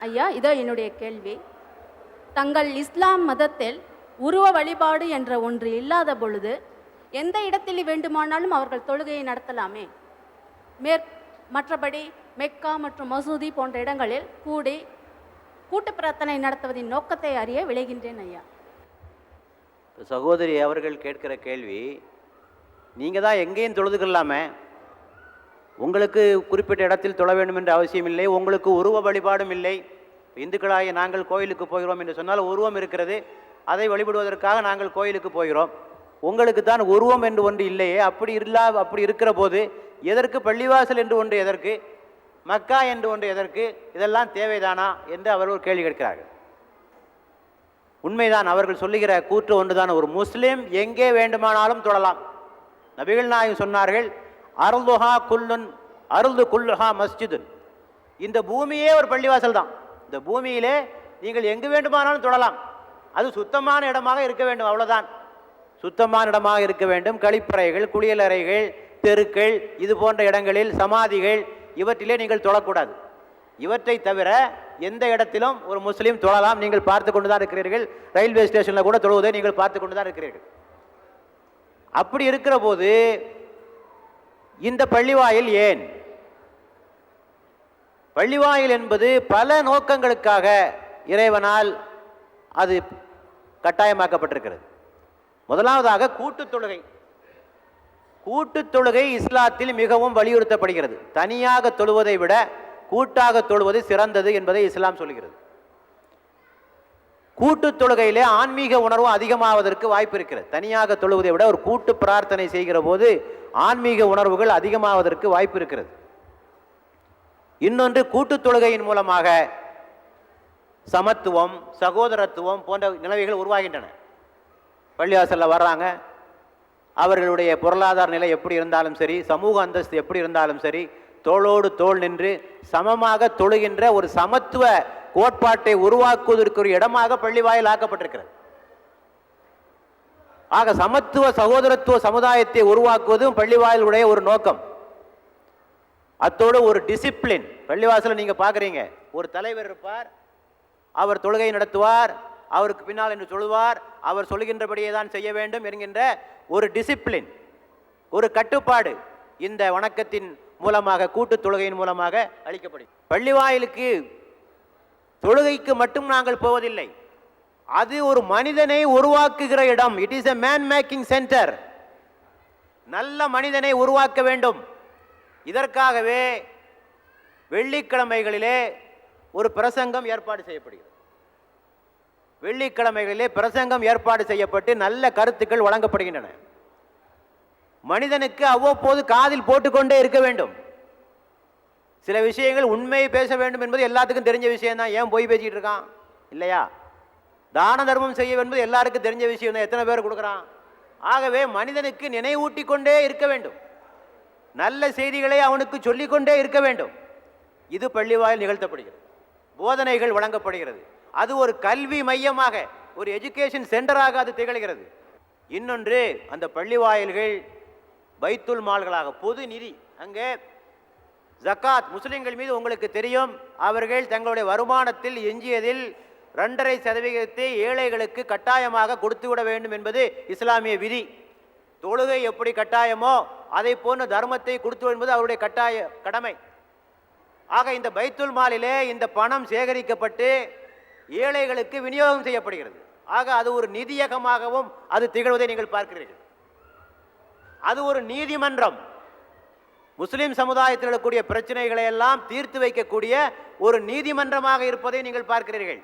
ஐயா இதோ என்னுடைய கேள்வி. தங்கள் இஸ்லாம் மதத்தில் உருவ வழிபாடு என்ற ஒன்று இல்லாத பொழுது எந்த இடத்தில் வேண்டுமானாலும் அவர்கள் தொழுகையை நடத்தலாமே? மேற் மற்றபடி மெக்கா மற்றும் மசூதி போன்ற இடங்களில் கூடி கூட்டு பிரார்த்தனை நடத்துவதின் நோக்கத்தை அறிய விளைகின்றேன் ஐயா. சகோதரி அவர்கள் கேட்கிற கேள்வி நீங்கள் தான் எங்கேயும் தொழுதுக்கலாமே? உங்களுக்கு குறிப்பிட்ட இடத்தில் தொழ வேண்டும் என்ற அவசியம் இல்லை. உங்களுக்கு உருவ வழிபாடும் இல்லை. இந்துக்களாகிய நாங்கள் கோயிலுக்கு போகிறோம் என்று சொன்னால் உருவம் இருக்கிறது. அதை வழிபடுவதற்காக நாங்கள் கோயிலுக்கு போகிறோம். உங்களுக்கு தான் உருவம் என்று ஒன்று இல்லையே. அப்படி இல்லா அப்படி இருக்கிற போது எதற்கு பள்ளிவாசல் என்று ஒன்று எதற்கு? மக்கா என்று ஒன்று எதற்கு? இதெல்லாம் தேவைதானா என்று அவர் ஒரு கேள்வி கேட்கிறார்கள். உண்மைதான் அவர்கள் சொல்லுகிற கூற்று ஒன்றுதான். ஒரு முஸ்லீம் எங்கே வேண்டுமானாலும் தொழலாம். நபிகள் நாயகம் சொன்னார்கள் அருள்துஹா குல்லுன் அருள்து குல்லுஹா மஸ்ஜிது. இந்த பூமியே ஒரு பள்ளிவாசல் தான். இந்த பூமியிலே நீங்கள் எங்கு வேண்டுமானாலும் தொழலாம். அது சுத்தமான இடமாக இருக்க வேண்டும் அவ்வளோதான் சுத்தமான இடமாக இருக்க வேண்டும். கழிப்பறைகள் குளியலறைகள் தெருக்கள் இது போன்ற இடங்களில் சமாதிகள் இவற்றிலே நீங்கள் தொழக்கூடாது. இவற்றை தவிர எந்த இடத்திலும் ஒரு முஸ்லீம் தொழலாம். நீங்கள் பார்த்து கொண்டு தான் இருக்கிறீர்கள். ரயில்வே ஸ்டேஷனில் கூட தொழுவதை நீங்கள் பார்த்து கொண்டு தான் இருக்கிறீர்கள். அப்படி இருக்கிற போது இந்த பள்ளிவாயில் ஏன்? பள்ளிவாயில் என்பது பல நோக்கங்களுக்காக இறைவனால் அது கட்டாயமாக்கப்பட்டிருக்கிறது. முதலாவதாக கூட்டுத் தொழுகை. கூட்டுத் தொழுகை இஸ்லாத்தில் மிகவும் வலியுறுத்தப்படுகிறது. தனியாக தொழுவதை விட கூட்டாக தொழுவது சிறந்தது என்பதை இஸ்லாம் சொல்கிறது. கூட்டுத் தொழுகையிலே ஆன்மீக உணர்வு அதிகமாவதற்கு வாய்ப்பு இருக்கிறது. தனியாக தொழுவதை விட ஒரு கூட்டு பிரார்த்தனை செய்கிற போது ஆன்மீக உணர்வுகள் அதிகமாவதற்கு வாய்ப்பு இருக்கிறது. இன்னொன்று கூட்டுத் தொழுகையின் மூலமாக சமத்துவம் சகோதரத்துவம் போன்ற நிலைமைகள் உருவாகின்றன. பள்ளிவாசலில் வர்றாங்க. அவர்களுடைய பொருளாதார நிலை எப்படி இருந்தாலும் சரி சமூக அந்தஸ்து எப்படி இருந்தாலும் சரி தோளோடு தோள் நின்று சமமாக தொழுகின்ற ஒரு சமத்துவ கோட்பாட்டை உருவாக்குவதற்கு ஒரு இடமாக பள்ளிவாயில் ஆக்கப்பட்டிருக்கிறது. ஆக சமத்துவ சகோதரத்துவ சமுதாயத்தை உருவாக்குவதும் பள்ளிவாயிலுடைய ஒரு நோக்கம். அத்தோடு ஒரு டிசிப்ளின் பள்ளிவாசலில் நீங்கள் பார்க்குறீங்க ஒரு தலைவர் இருப்பார் அவர் தொழுகை நடத்துவார் அவருக்கு பின்னால் என்று சொல்லுவார் அவர் சொல்கின்றபடியே தான் செய்ய வேண்டும் என்கின்ற ஒரு டிசிப்ளின் ஒரு கட்டுப்பாடு இந்த வணக்கத்தின் மூலமாக கூட்டு தொழுகையின் மூலமாக அளிக்கப்படும் பள்ளிவாயிலுக்கு தொழுகைக்கு மட்டும் நாங்கள் போவதில்லை. அது ஒரு மனிதனை உருவாக்குகிற இடம். It is a man making centre நல்ல மனிதனை உருவாக்க வேண்டும். இதற்காகவே வெள்ளிக்கிழமைகளிலே ஒரு பிரசங்கம் ஏற்பாடு செய்யப்படுகிறது. வெள்ளிக்கிழமைகளிலே பிரசங்கம் ஏற்பாடு செய்யப்பட்டு நல்ல கருத்துக்கள் வழங்கப்படுகின்றன. மனிதனுக்கு அவ்வப்போது காதில் போட்டுக்கொண்டே இருக்க வேண்டும். சில விஷயங்கள் உண்மையை பேச வேண்டும் என்பது எல்லாத்துக்கும் தெரிஞ்ச விஷயம் தான் ஏன் போய் பேசிக்கிட்டு இருக்கான்? இல்லையா? தான தர்மம் செய்ய வேண்டும் எல்லாருக்கும் தெரிஞ்ச விஷயம் தான் எத்தனை பேர் கொடுக்குறான்? ஆகவே மனிதனுக்கு நினைவூட்டி கொண்டே இருக்க வேண்டும். நல்ல செய்திகளை அவனுக்கு சொல்லிக்கொண்டே இருக்க வேண்டும். இது பள்ளிவாயில் நிகழ்த்தப்படுகிறது. போதனைகள் வழங்கப்படுகிறது. அது ஒரு கல்வி மையமாக ஒரு எஜுகேஷன் சென்டராக அது திகழ்கிறது. இன்னொன்று அந்த பள்ளிவாயில்கள் பைத்துல் மால்களாக பொது நிதி அங்கே ஜக்காத் முஸ்லிம்கள் மீது உங்களுக்கு தெரியும் அவர்கள் தங்களுடைய வருமானத்தில் எஞ்சியதில் ரெண்டரை சதவிகிதத்தை ஏழைகளுக்கு கட்டாயமாக கொடுத்து விட வேண்டும் என்பது இஸ்லாமிய விதி. தொழுகை எப்படி கட்டாயமோ அதை போன்ற தர்மத்தை கொடுத்து என்பது அவருடைய கட்டாய கடமை. ஆக இந்த பைத்துல் மாலிலே இந்த பணம் சேகரிக்கப்பட்டு ஏழைகளுக்கு விநியோகம் செய்யப்படுகிறது. ஆக அது ஒரு நிதியகமாகவும் அது திகழ்வதை நீங்கள் பார்க்கிறீர்கள். அது ஒரு நீதிமன்றம். முஸ்லிம் சமுதாயத்தில் இருக்கக்கூடிய பிரச்சனைகளை எல்லாம் தீர்த்து வைக்கக்கூடிய ஒரு நீதிமன்றமாக இருப்பதை நீங்கள் பார்க்கிறீர்கள்.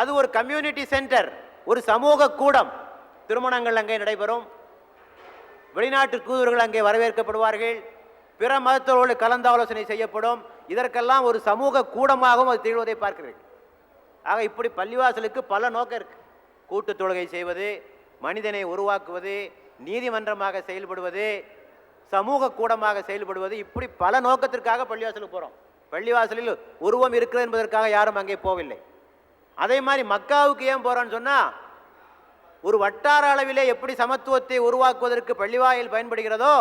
அது ஒரு கம்யூனிட்டி சென்டர் ஒரு சமூக கூடம். திருமணங்கள் அங்கே நடைபெறும். வெளிநாட்டு தூதுவர்கள் அங்கே வரவேற்கப்படுவார்கள். பிற மதத்தோடு கலந்தாலோசனை செய்யப்படும். இதற்கெல்லாம் ஒரு சமூக கூடமாகவும் அது திகழ்வதை பார்க்கிறீர்கள். ஆக இப்படி பள்ளிவாசலுக்கு பல நோக்கம் இருக்கு. கூட்டு தொழுகை செய்வது மனிதனை உருவாக்குவது நீதிமன்றமாக செயல்படுவது சமூக கூடமாக செயல்படுவது இப்படி பல நோக்கத்திற்காக பள்ளிவாசலுக்கு போகிறோம் பள்ளிவாசலில் உருவம் இருக்கிறது என்பதற்காக யாரும் அங்கே போகவில்லை அதே மாதிரி மக்காவுக்கு ஏன் போகிறோன்னு சொன்னால் ஒரு வட்டார அளவிலே எப்படி சமத்துவத்தை உருவாக்குவதற்கு பள்ளிவாயில் பயன்படுகிறதோ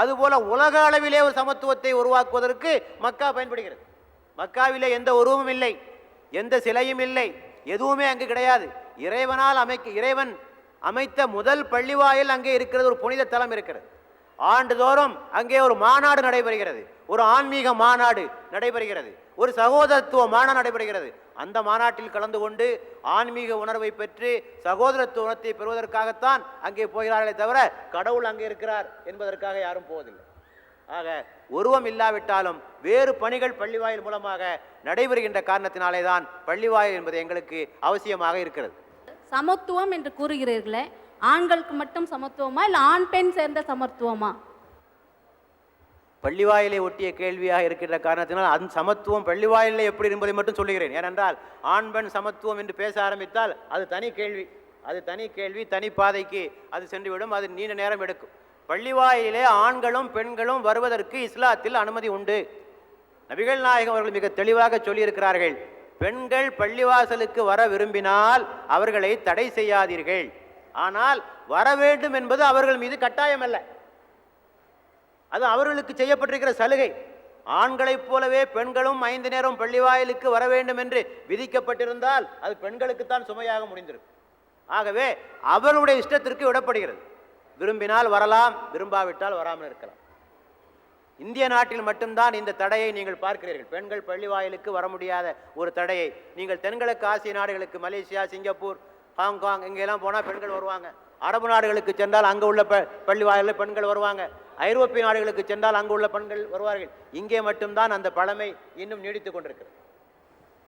அதுபோல உலக அளவிலே ஒரு சமத்துவத்தை உருவாக்குவதற்கு மக்கா பயன்படுகிறது. மக்காவிலே எந்த உருவமும் இல்லை எந்த சிலையும் இல்லை எதுவுமே அங்கு கிடையாது. இறைவனால் அமைக்க இறைவன் அமைத்த முதல் பள்ளிவாயில் அங்கே இருக்கிறது ஒரு புனித தலம் இருக்கிறது. ஆண்டுதோறும் அங்கே ஒரு மாநாடு நடைபெறுகிறது ஒரு ஆன்மீக மாநாடு நடைபெறுகிறது. ஒரு சகோதரத்துவ மாநாடு நடைபெறுகிறது. அந்த மாநாட்டில் கலந்து கொண்டு ஆன்மீக உணர்வை பெற்று சகோதரத்துவ உணர்த்தை பெறுவதற்காகத்தான் அங்கே போகிறார்களே தவிர கடவுள் அங்கே இருக்கிறார் என்பதற்காக யாரும் போவதில்லை. ஆக உருவம் இல்லாவிட்டாலும் வேறு பணிகள் பள்ளிவாயில் மூலமாக நடைபெறுகின்ற காரணத்தினாலே தான் பள்ளிவாயில் என்பது எங்களுக்கு அவசியமாக இருக்கிறது. சமத்துவம் என்று கூறுகிறீர்களே ஆண்களுக்கு மட்டும் சமத்துவமா இல்லை ஆண் பெண் சேர்ந்த சமத்துவமா? பள்ளிவாயிலை ஒட்டிய கேள்வியாக இருக்கின்ற காரணத்தினால் அந்த சமத்துவம் பள்ளிவாயிலே எப்படி என்பதை மட்டும் சொல்லுகிறேன். ஏனென்றால் ஆண் பெண் சமத்துவம் என்று பேச ஆரம்பித்தால் அது தனி கேள்வி. அது தனி கேள்வி தனி பாதைக்கு அது சென்றுவிடும் அது நீண்ட நேரம் எடுக்கும். பள்ளிவாயிலே ஆண்களும் பெண்களும் வருவதற்கு இஸ்லாத்தில் அனுமதி உண்டு. நபிகள் நாயகம் அவர்கள் மிக தெளிவாக சொல்லியிருக்கிறார்கள். பெண்கள் பள்ளிவாசலுக்கு வர விரும்பினால் அவர்களை தடை செய்யாதீர்கள். ஆனால் வர வேண்டும் என்பது அவர்கள் மீது கட்டாயம் அல்ல அது அவர்களுக்கு செய்யப்பட்டிருக்கிற சலுகை. ஆண்களைப் போலவே பெண்களும் ஐந்து நேரம் பள்ளிவாயிலுக்கு வர வேண்டும் என்று விதிக்கப்பட்டிருந்தால் அது பெண்களுக்குத்தான் சுமையாக முடிந்திருக்கும். ஆகவே அவர்களுடைய இஷ்டத்திற்கு விடப்படுகிறது. விரும்பினால் வரலாம் விரும்பாவிட்டால் வராமல் இருக்கலாம். இந்திய நாட்டில் மட்டும்தான் இந்த தடையை நீங்கள் பார்க்கிறீர்கள். பெண்கள் பள்ளிவாயிலுக்கு வர முடியாத ஒரு தடையை. நீங்கள் தென்கிழக்கு ஆசிய நாடுகளுக்கு மலேசியா சிங்கப்பூர் ஹாங்காங் இங்கெல்லாம் போனால் பெண்கள் வருவாங்க. அரபு நாடுகளுக்கு சென்றால் அங்கே உள்ள ப பள்ளிவாயிலில் பெண்கள் வருவாங்க. ஐரோப்பிய நாடுகளுக்கு சென்றால் அங்கு உள்ள பெண்கள் வருவார்கள். இங்கே மட்டும்தான் அந்த பழமை இன்னும் நீடித்து கொண்டிருக்கிறது.